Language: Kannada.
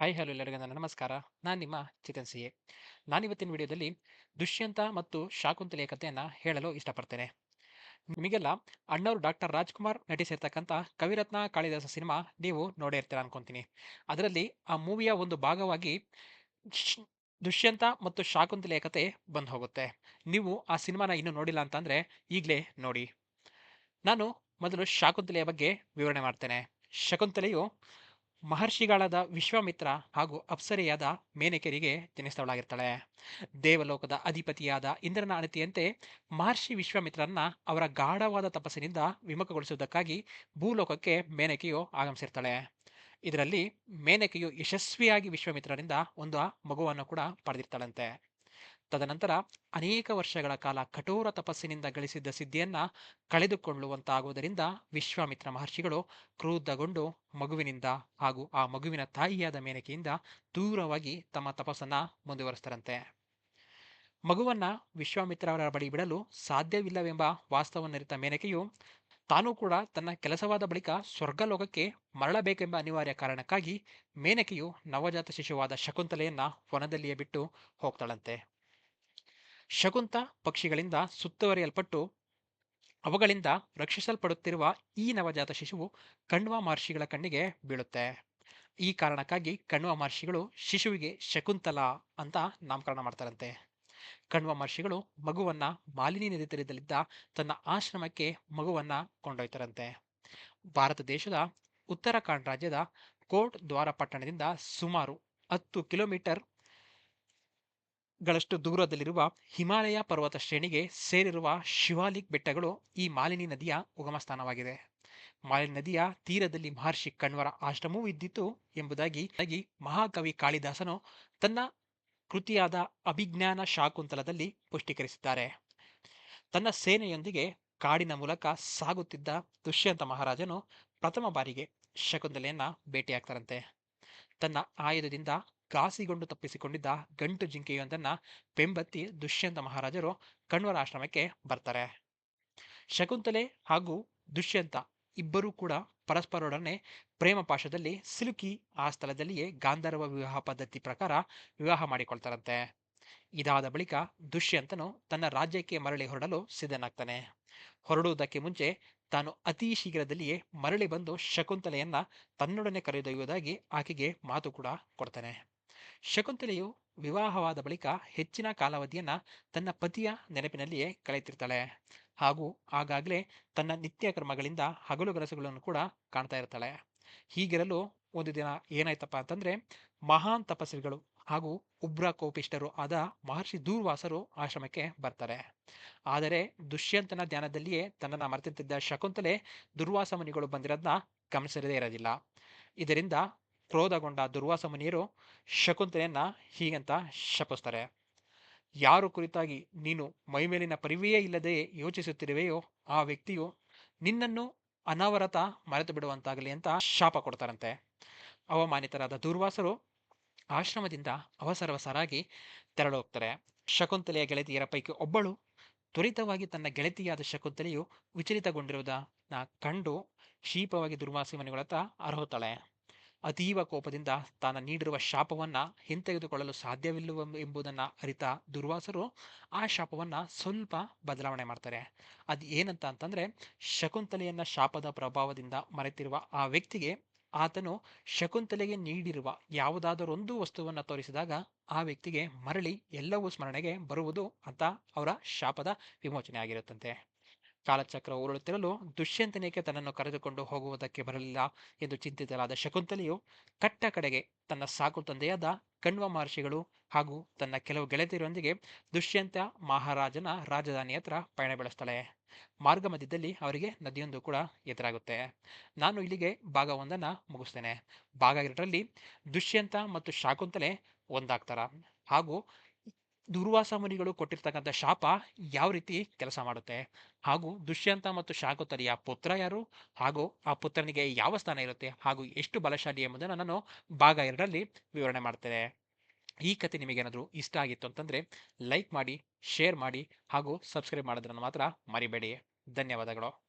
ಹಾಯ್ ಹಲೋ ಎಲ್ಲರಿಗೂ ನನ್ನ ನಮಸ್ಕಾರ. ನಾನು ನಿಮ್ಮ ಚಿಕನ್ ಸಿ ಎ ನಾನಿವತ್ತಿನ ವಿಡಿಯೋದಲ್ಲಿ ದುಷ್ಯಂತ ಮತ್ತು ಶಾಕುಂತಲೆಯ ಕಥೆಯನ್ನು ಹೇಳಲು ಇಷ್ಟಪಡ್ತೇನೆ. ನಿಮಗೆಲ್ಲ ಅಣ್ಣವರು ಡಾಕ್ಟರ್ ರಾಜ್ಕುಮಾರ್ ನಟಿಸಿರ್ತಕ್ಕಂಥ ಕವಿರತ್ನ ಕಾಳಿದಾಸ ಸಿನಿಮಾ ನೀವು ನೋಡೇ ಇರ್ತೀರ ಅನ್ಕೊಂತೀನಿ. ಅದರಲ್ಲಿ ಆ ಮೂವಿಯ ಒಂದು ಭಾಗವಾಗಿ ದುಷ್ಯಂತ ಮತ್ತು ಶಾಕುಂತಲೆಯ ಕತೆ ಬಂದು ಹೋಗುತ್ತೆ. ನೀವು ಆ ಸಿನಿಮಾನ ಇನ್ನೂ ನೋಡಿಲ್ಲ ಅಂತಂದರೆ ಈಗಲೇ ನೋಡಿ. ನಾನು ಮೊದಲು ಶಾಕುಂತಲೆಯ ಬಗ್ಗೆ ವಿವರಣೆ ಮಾಡ್ತೇನೆ. ಶಕುಂತಲೆಯು ಮಹರ್ಷಿಗಳಾದ ವಿಶ್ವಾಮಿತ್ರ ಹಾಗೂ ಅಪ್ಸರೆಯಾದ ಮೇನಕೆರಿಗೆ ಜನಿಸಿದವಳಾಗಿರ್ತಾಳೆ. ದೇವಲೋಕದ ಅಧಿಪತಿಯಾದ ಇಂದ್ರನ ಅಣತಿಯಂತೆ ಮಹರ್ಷಿ ವಿಶ್ವಾಮಿತ್ರರನ್ನ ಅವರ ಗಾಢವಾದ ತಪಸ್ಸಿನಿಂದ ವಿಮುಖಗೊಳಿಸುವುದಕ್ಕಾಗಿ ಭೂಲೋಕಕ್ಕೆ ಮೇನಕೆಯು ಆಗಮಿಸಿರ್ತಾಳೆ. ಇದರಲ್ಲಿ ಮೇನಕೆಯು ಯಶಸ್ವಿಯಾಗಿ ವಿಶ್ವಾಮಿತ್ರರಿಂದ ಒಂದು ಮಗುವನ್ನು ಕೂಡ ಪಡೆದಿರ್ತಾಳಂತೆ. ತದನಂತರ ಅನೇಕ ವರ್ಷಗಳ ಕಾಲ ಕಠೋರ ತಪಸ್ಸಿನಿಂದ ಗಳಿಸಿದ್ದ ಸಿದ್ಧಿಯನ್ನ ಕಳೆದುಕೊಳ್ಳುವಂತಾಗುವುದರಿಂದ ವಿಶ್ವಾಮಿತ್ರ ಮಹರ್ಷಿಗಳು ಕ್ರೋಧಗೊಂಡು ಮಗುವಿನಿಂದ ಹಾಗೂ ಆ ಮಗುವಿನ ತಾಯಿಯಾದ ಮೇನಕೆಯಿಂದ ದೂರವಾಗಿ ತಮ್ಮ ತಪಸ್ಸನ್ನ ಮುಂದುವರಿಸ್ತಾರಂತೆ. ಮಗುವನ್ನ ವಿಶ್ವಾಮಿತ್ರ ಅವರ ಬಳಿ ಬಿಡಲು ಸಾಧ್ಯವಿಲ್ಲವೆಂಬ ವಾಸ್ತವನ್ನರಿತ ಮೇನಕೆಯು ತಾನೂ ಕೂಡ ತನ್ನ ಕೆಲಸವಾದ ಬಳಿಕ ಸ್ವರ್ಗಲೋಕಕ್ಕೆ ಮರಳಬೇಕೆಂಬ ಅನಿವಾರ್ಯ ಕಾರಣಕ್ಕಾಗಿ ಮೇನಕೆಯು ನವಜಾತ ಶಿಶುವಾದ ಶಕುಂತಲೆಯನ್ನ ವನದಲ್ಲಿಯೇ ಬಿಟ್ಟು ಹೋಗ್ತಾಳಂತೆ. ಶಕುಂತ ಪಕ್ಷಿಗಳಿಂದ ಸುತ್ತುವರಿಯಲ್ಪಟ್ಟು ಅವುಗಳಿಂದ ರಕ್ಷಿಸಲ್ಪಡುತ್ತಿರುವ ಈ ನವಜಾತ ಶಿಶುವು ಕಣ್ವ ಮಹರ್ಷಿಗಳ ಕಣ್ಣಿಗೆ ಬೀಳುತ್ತೆ. ಈ ಕಾರಣಕ್ಕಾಗಿ ಕಣ್ವ ಮಹರ್ಷಿಗಳು ಶಿಶುವಿಗೆ ಶಕುಂತಲ ಅಂತ ನಾಮಕರಣ ಮಾಡ್ತಾರಂತೆ. ಕಣ್ವ ಮಹರ್ಷಿಗಳು ಮಗುವನ್ನ ಮಾಲಿನಿ ನದಿ ತೀರದಲ್ಲಿದ್ದ ತನ್ನ ಆಶ್ರಮಕ್ಕೆ ಮಗುವನ್ನ ಕೊಂಡೊಯ್ತಾರಂತೆ. ಭಾರತ ದೇಶದ ಉತ್ತರಾಖಂಡ್ ರಾಜ್ಯದ ಕೋಟ್ ದ್ವಾರ ಪಟ್ಟಣದಿಂದ ಸುಮಾರು ಹತ್ತು ಕಿಲೋಮೀಟರ್ ಗಳಷ್ಟು ದೂರದಲ್ಲಿರುವ ಹಿಮಾಲಯ ಪರ್ವತ ಶ್ರೇಣಿಗೆ ಸೇರಿರುವ ಶಿವಾಲಿಕ್ ಬೆಟ್ಟಗಳು ಈ ಮಾಲಿನಿ ನದಿಯ ಉಗಮ ಸ್ಥಾನವಾಗಿದೆ. ಮಾಲಿನಿ ನದಿಯ ತೀರದಲ್ಲಿ ಮಹರ್ಷಿ ಕಣ್ವರ ಆಶ್ರಮವೂ ಇದ್ದಿತ್ತು ಎಂಬುದಾಗಿ ಮಹಾಕವಿ ಕಾಳಿದಾಸನು ತನ್ನ ಕೃತಿಯಾದ ಅಭಿಜ್ಞಾನ ಶಾಕುಂತಲದಲ್ಲಿ ಪುಷ್ಟೀಕರಿಸಿದ್ದಾರೆ. ತನ್ನ ಸೇನೆಯೊಂದಿಗೆ ಕಾಡಿನ ಮೂಲಕ ಸಾಗುತ್ತಿದ್ದ ದುಷ್ಯಂತ ಮಹಾರಾಜನು ಪ್ರಥಮ ಬಾರಿಗೆ ಶಕುಂತಲೆಯನ್ನ ಭೇಟಿಯಾಗ್ತಾರಂತೆ. ತನ್ನ ಆಯುಧದಿಂದ ಘಾಸಿಗೊಂಡು ತಪ್ಪಿಸಿಕೊಂಡಿದ್ದ ಗಂಟು ಜಿಂಕೆಯೊಂದನ್ನು ಬೆಂಬತ್ತಿ ದುಷ್ಯಂತ ಮಹಾರಾಜರು ಕಣ್ವರ ಆಶ್ರಮಕ್ಕೆ ಬರ್ತಾರೆ. ಶಕುಂತಲೆ ಹಾಗೂ ದುಷ್ಯಂತ ಇಬ್ಬರೂ ಕೂಡ ಪರಸ್ಪರೊಡನೆ ಪ್ರೇಮ ಪಾಶದಲ್ಲಿ ಸಿಲುಕಿ ಆ ಸ್ಥಳದಲ್ಲಿಯೇ ಗಾಂಧರ್ವ ವಿವಾಹ ಪದ್ಧತಿ ಪ್ರಕಾರ ವಿವಾಹ ಮಾಡಿಕೊಳ್ತಾರಂತೆ. ಇದಾದ ಬಳಿಕ ದುಷ್ಯಂತನು ತನ್ನ ರಾಜ್ಯಕ್ಕೆ ಮರಳಿ ಹೊರಡಲು ಸಿದ್ಧನಾಗ್ತಾನೆ. ಹೊರಡುವುದಕ್ಕೆ ಮುಂಚೆ ತಾನು ಅತಿ ಶೀಘ್ರದಲ್ಲಿಯೇ ಮರಳಿ ಬಂದು ಶಕುಂತಲೆಯನ್ನ ತನ್ನೊಡನೆ ಕರೆದೊಯ್ಯುವುದಾಗಿ ಆಕೆಗೆ ಮಾತು ಕೂಡ ಕೊಡ್ತಾನೆ. ಶಕುಂತಲೆಯು ವಿವಾಹವಾದ ಬಳಿಕ ಹೆಚ್ಚಿನ ಕಾಲಾವಧಿಯನ್ನ ತನ್ನ ಪತಿಯ ನೆನಪಿನಲ್ಲಿಯೇ ಕಳೆಯುತ್ತಿರ್ತಾಳೆ. ಹಾಗೂ ಆಗಾಗಲೇ ತನ್ನ ನಿತ್ಯ ಕರ್ಮಗಳಿಂದ ಹಗಲು ಕೆಲಸಗಳನ್ನು ಕೂಡ ಕಾಣ್ತಾ ಇರ್ತಾಳೆ. ಹೀಗಿರಲು ಒಂದು ದಿನ ಏನಾಯ್ತಪ್ಪ ಅಂತಂದ್ರೆ ಮಹಾನ್ ತಪಸ್ವಿಗಳು ಹಾಗೂ ಉಬ್ರ ಕೋಪಿಷ್ಟರು ಆದ ಮಹರ್ಷಿ ದೂರ್ವಾಸರು ಆಶ್ರಮಕ್ಕೆ ಬರ್ತಾರೆ. ಆದರೆ ದುಷ್ಯಂತನ ಧ್ಯಾನದಲ್ಲಿಯೇ ತನ್ನನ್ನು ಮರೆತಿದ್ದ ಶಕುಂತಲೆ ದುರ್ವಾಸ ಮುನಿಗಳು ಬಂದಿರೋದನ್ನ ಗಮನಿಸದೇ ಇರೋದಿಲ್ಲ. ಇದರಿಂದ ಕ್ರೋಧಗೊಂಡ ದುರ್ವಾಸ ಮುನಿಯರು ಶಕುಂತಲೆಯನ್ನ ಹೀಗಂತ ಶಪಿಸ್ತಾರೆ. ಯಾರು ಕುರಿತಾಗಿ ನೀನು ಮೈಮೇಲಿನ ಪರಿವೆಯೇ ಇಲ್ಲದೆ ಯೋಚಿಸುತ್ತಿರುವೆಯೋ ಆ ವ್ಯಕ್ತಿಯು ನಿನ್ನನ್ನು ಅನಾವರತ ಮರೆತು ಬಿಡುವಂತಾಗಲಿ ಅಂತ ಶಾಪ ಕೊಡ್ತಾರಂತೆ. ಅವಮಾನಿತರಾದ ದುರ್ವಾಸರು ಆಶ್ರಮದಿಂದ ಅವಸರವಸರಾಗಿ ತೆರಳೋಗ್ತಾರೆ. ಶಕುಂತಲೆಯ ಗೆಳತಿಯರ ಪೈಕಿ ಒಬ್ಬಳು ತ್ವರಿತವಾಗಿ ತನ್ನ ಗೆಳತಿಯಾದ ಶಕುಂತಲೆಯು ವಿಚಲಿತಗೊಂಡಿರುವುದನ್ನ ಕಂಡು ಶೀಪವಾಗಿ ದುರ್ವಾಸಿ ಮನೆಗಳತ್ತ ಅರ್ಹುತ್ತಾಳೆ. ಅತೀವ ಕೋಪದಿಂದ ತಾನು ನೀಡಿರುವ ಶಾಪವನ್ನು ಹಿಂತೆಗೆದುಕೊಳ್ಳಲು ಸಾಧ್ಯವಿಲ್ಲವ ಎಂಬುದನ್ನು ಅರಿತ ದುರ್ವಾಸರು ಆ ಶಾಪವನ್ನು ಸ್ವಲ್ಪ ಬದಲಾವಣೆ ಮಾಡ್ತಾರೆ. ಅದು ಏನಂತ ಅಂತಂದರೆ, ಶಕುಂತಲೆಯನ್ನ ಶಾಪದ ಪ್ರಭಾವದಿಂದ ಮರೆತಿರುವ ಆ ವ್ಯಕ್ತಿಗೆ ಆತನು ಶಕುಂತಲೆಗೆ ನೀಡಿರುವ ಯಾವುದಾದರೊಂದು ವಸ್ತುವನ್ನು ತೋರಿಸಿದಾಗ ಆ ವ್ಯಕ್ತಿಗೆ ಮರಳಿ ಎಲ್ಲವೂ ಸ್ಮರಣೆಗೆ ಬರುವುದು ಅಂತ ಅವರ ಶಾಪದ ವಿಮೋಚನೆ ಆಗಿರುತ್ತಂತೆ ಕಾಲಚಕ್ರ ಉರುಳುತ್ತಿರಲು ದುಷ್ಯಂತನಿಗೆ ತನ್ನನ್ನು ಕರೆದುಕೊಂಡು ಹೋಗುವುದಕ್ಕೆ ಬರಲಿಲ್ಲ ಎಂದು ಚಿಂತಿತರಾದ ಶಕುಂತಲೆಯು ಕಟ್ಟ ಕಡೆಗೆ ತನ್ನ ಸಾಕು ತಂದೆಯಾದ ಕಣ್ವ ಮಹರ್ಷಿಗಳು ಹಾಗೂ ತನ್ನ ಕೆಲವು ಗೆಳತಿಯರೊಂದಿಗೆ ದುಷ್ಯಂತ ಮಹಾರಾಜನ ರಾಜಧಾನಿ ಹತ್ರ ಪಯಣ ಬೆಳೆಸ್ತಾಳೆ. ಮಾರ್ಗ ಮಧ್ಯದಲ್ಲಿ ಅವರಿಗೆ ನದಿಯೊಂದು ಕೂಡ ಎದುರಾಗುತ್ತೆ. ನಾನು ಇಲ್ಲಿಗೆ ಭಾಗ ಒಂದನ್ನ ಮುಗಿಸ್ತೇನೆ. ಭಾಗ ಎರಡರಲ್ಲಿ ದುಷ್ಯಂತ ಮತ್ತು ಶಾಕುಂತಲೆ ಒಂದಾಗ್ತಾರ. ಹಾಗೂ ದುರ್ವಾಸ ಮುನಿಗಳು ಕೊಟ್ಟಿರ್ತಕ್ಕಂಥ ಶಾಪ ಯಾವ ರೀತಿ ಕೆಲಸ ಮಾಡುತ್ತೆ? ಹಾಗೂ ದುಷ್ಯಂತ ಮತ್ತು ಶಾಕುತರಿಯ ಪುತ್ರ ಯಾರು? ಹಾಗೂ ಆ ಪುತ್ರನಿಗೆ ಯಾವ ಸ್ಥಾನ ಇರುತ್ತೆ? ಹಾಗೂ ಎಷ್ಟು ಬಲಶಾಲಿ ಎಂಬುದನ್ನು ನಾನು ಭಾಗ ಎರಡರಲ್ಲಿ ವಿವರಣೆ ಮಾಡ್ತೇನೆ. ಈ ಕತೆ ನಿಮಗೇನಾದರೂ ಇಷ್ಟ ಆಗಿತ್ತು ಅಂತಂದರೆ ಲೈಕ್ ಮಾಡಿ, ಶೇರ್ ಮಾಡಿ ಹಾಗೂ ಸಬ್ಸ್ಕ್ರೈಬ್ ಮಾಡೋದನ್ನು ಮಾತ್ರ ಮರಿಬೇಡಿ. ಧನ್ಯವಾದಗಳು.